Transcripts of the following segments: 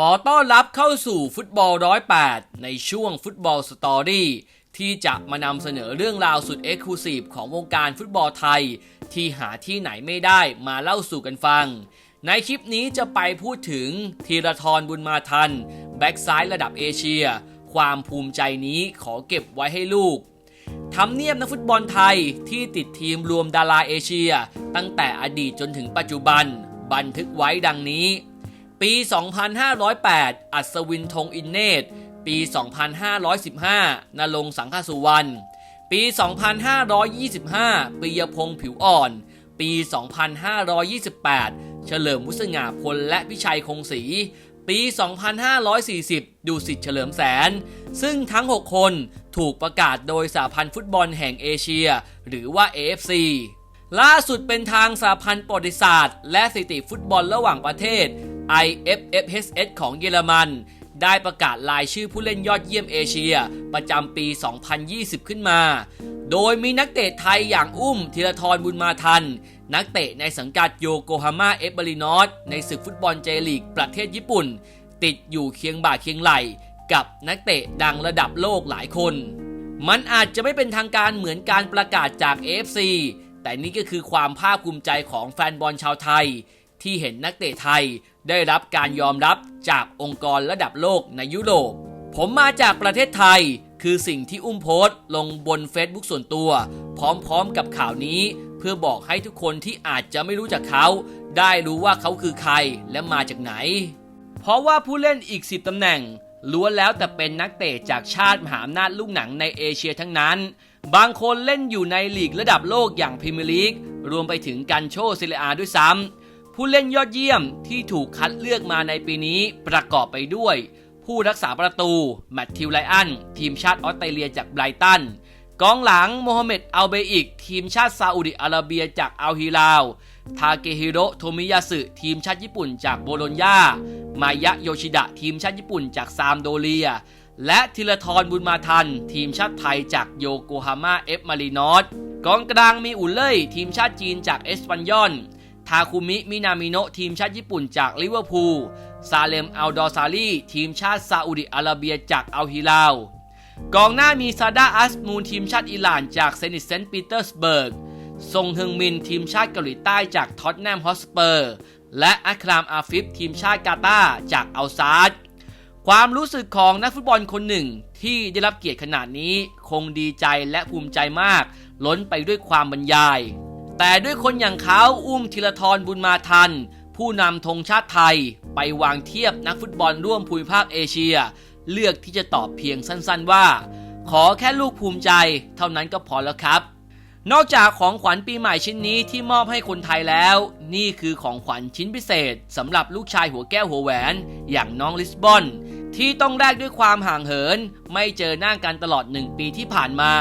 ขอต้อนรับเข้าสู่ฟุตบอลร้อยแปดในช่วงฟุตบอลสตอรี่ที่จะมานำเสนอเรื่องราวสุดเอ็กซ์คลูซีฟของวงการฟุตบอลไทย ที่หาที่ไหนไม่ได้มาเล่าสู่กันฟัง ในคลิปนี้จะไปพูดถึงธีรทรบุญมาทัน แบ็กซ้ายระดับเอเชีย ความภูมิใจนี้ขอเก็บไว้ให้ลูกทำเนียบนักฟุตบอลไทยที่ติดทีมรวมดาราเอเชีย ตั้งแต่อดีตจนถึงปัจจุบัน บันทึกไว้ดังนี้ ปี 2508 อัศวินธงอินเนต ปี 2515 นรงสังฆสุวรรณ ปี 2525 ปียพงษ์ผิวอ่อน ปี 2528 เฉลิมวุษงาพลและพิชัยคงศรี ปี 2540 ดูสิทธิ์เฉลิมแสน ซึ่งทั้ง 6 คนถูกประกาศโดยสาพันธ์ฟุตบอลแห่งเอเชีย หรือว่า AFC ล่าสุดเป็นทางสาพันธ์ประวัติศาสตร์ และสถิติฟุตบอลระหว่างประเทศ IFFHS ของเยอรมัน ได้ประกาศรายชื่อผู้เล่นยอดเยี่ยมเอเชีย ประจำปี 2020 ขึ้นมา โดยมีนักเตะไทยอย่างอุ้มธีรทรบุญมาทัน นักเตะในสังกัดโยโกฮาม่าเอฟบรินอสในศึกฟุตบอลเจลีกประเทศญี่ปุ่น ติดอยู่เคียงบ่าเคียงไหลกับนักเตะดังระดับโลกหลายคน มันอาจจะไม่เป็นทางการเหมือนการประกาศจาก AFC แต่นี่ก็คือความภาคภูมิใจของแฟนบอลชาวไทย ที่เห็นนักเตะไทยได้รับการยอมรับจากองค์กรระดับโลกในยุโรป ผมมาจากประเทศไทย คือสิ่งที่อุ้มโพสต์ลงบน Facebook ส่วนตัว พร้อมๆกับข่าวนี้ เพื่อบอกให้ทุกคนที่อาจจะไม่รู้จักเขา ได้รู้ว่าเขาคือใครและมาจากไหน เพราะว่าผู้เล่นอีก 10ตำแหน่งล้วนแล้วแต่เป็นนักเตะจากชาติมหาอำนาจลูกหนังในเอเชียทั้งนั้น บางคนเล่นอยู่ในลีกระดับโลกอย่างพรีเมียร์ลีก รวมไปถึงกันโชเซเรียอาด้วยซ้ำ ผู้เล่นยอดเยี่ยมที่ถูกคัดเลือกมาในปีนี้ประกอบไปด้วย ผู้รักษาประตู แมตติวไลอัน ทีมชาติออสเตรเลียจากไบรตันกองหลังโมฮัมเหม็ดอัลเบอิก ทีมชาติซาอุดิอาระเบียจากอัลฮิลาวทาเกฮิโรโทมิยาสึ ทีมชาติญี่ปุ่นจากโบโลญญามายะโยชิดะ ทีมชาติญี่ปุ่นจากซามโดเรีย และธีรทรบุญมาทัน ทีมชาติไทยจากโยโกฮาม่าเอฟมารีนอสกองกลางมีอุลเล่ยทีมชาติจีนจากเอสปันยอน ทาคุมิมินามิโนะทีมชาติญี่ปุ่นจากลิเวอร์พูล ซาเลมอัลดอซารีทีมชาติซาอุดิอาระเบียจากอัลฮิลาวกองหน้ามีซาดาอัสมูนทีมชาติอิหร่านจากเซนิตเซนต์ปีเตอร์สเบิร์ก ซงเฮงมินทีมชาติเกาหลีใต้จากท็อตแนมฮอสเปอร์ และอัครามอาฟิฟทีมชาติกาตาร์จากอัลซาดความรู้สึกของนักฟุตบอลคนหนึ่งที่ได้รับเกียรติขนาดนี้คงดีใจและภูมิใจมาก ล้นไปด้วยความบรรยาย แต่ด้วยคนอย่างเขาอุ้มธีรทรบุญมาทัน ผู้นำธงชาติไทยไปวางเทียบนักฟุตบอลร่วมภูมิภาคเอเชีย เลือกที่จะตอบเพียงสั้นๆว่า ขอแค่ลูกภูมิใจ เท่านั้นก็พอแล้วครับ นอกจากของขวัญปีใหม่ชิ้นนี้ที่มอบให้คนไทยแล้ว นี่คือของขวัญชิ้นพิเศษสำหรับลูกชายหัวแก้วหัวแหวน อย่างน้องลิสบอนที่ต้องแลกด้วยความห่างเหิน ไม่เจอหน้ากันตลอดหนึ่งปีที่ผ่านมา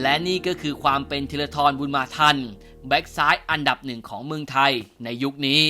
และนี่ก็คือความเป็นธีรทรบุญมาทัน แบ็กซ้ายอันดับหนึ่งของเมืองไทยในยุคนี้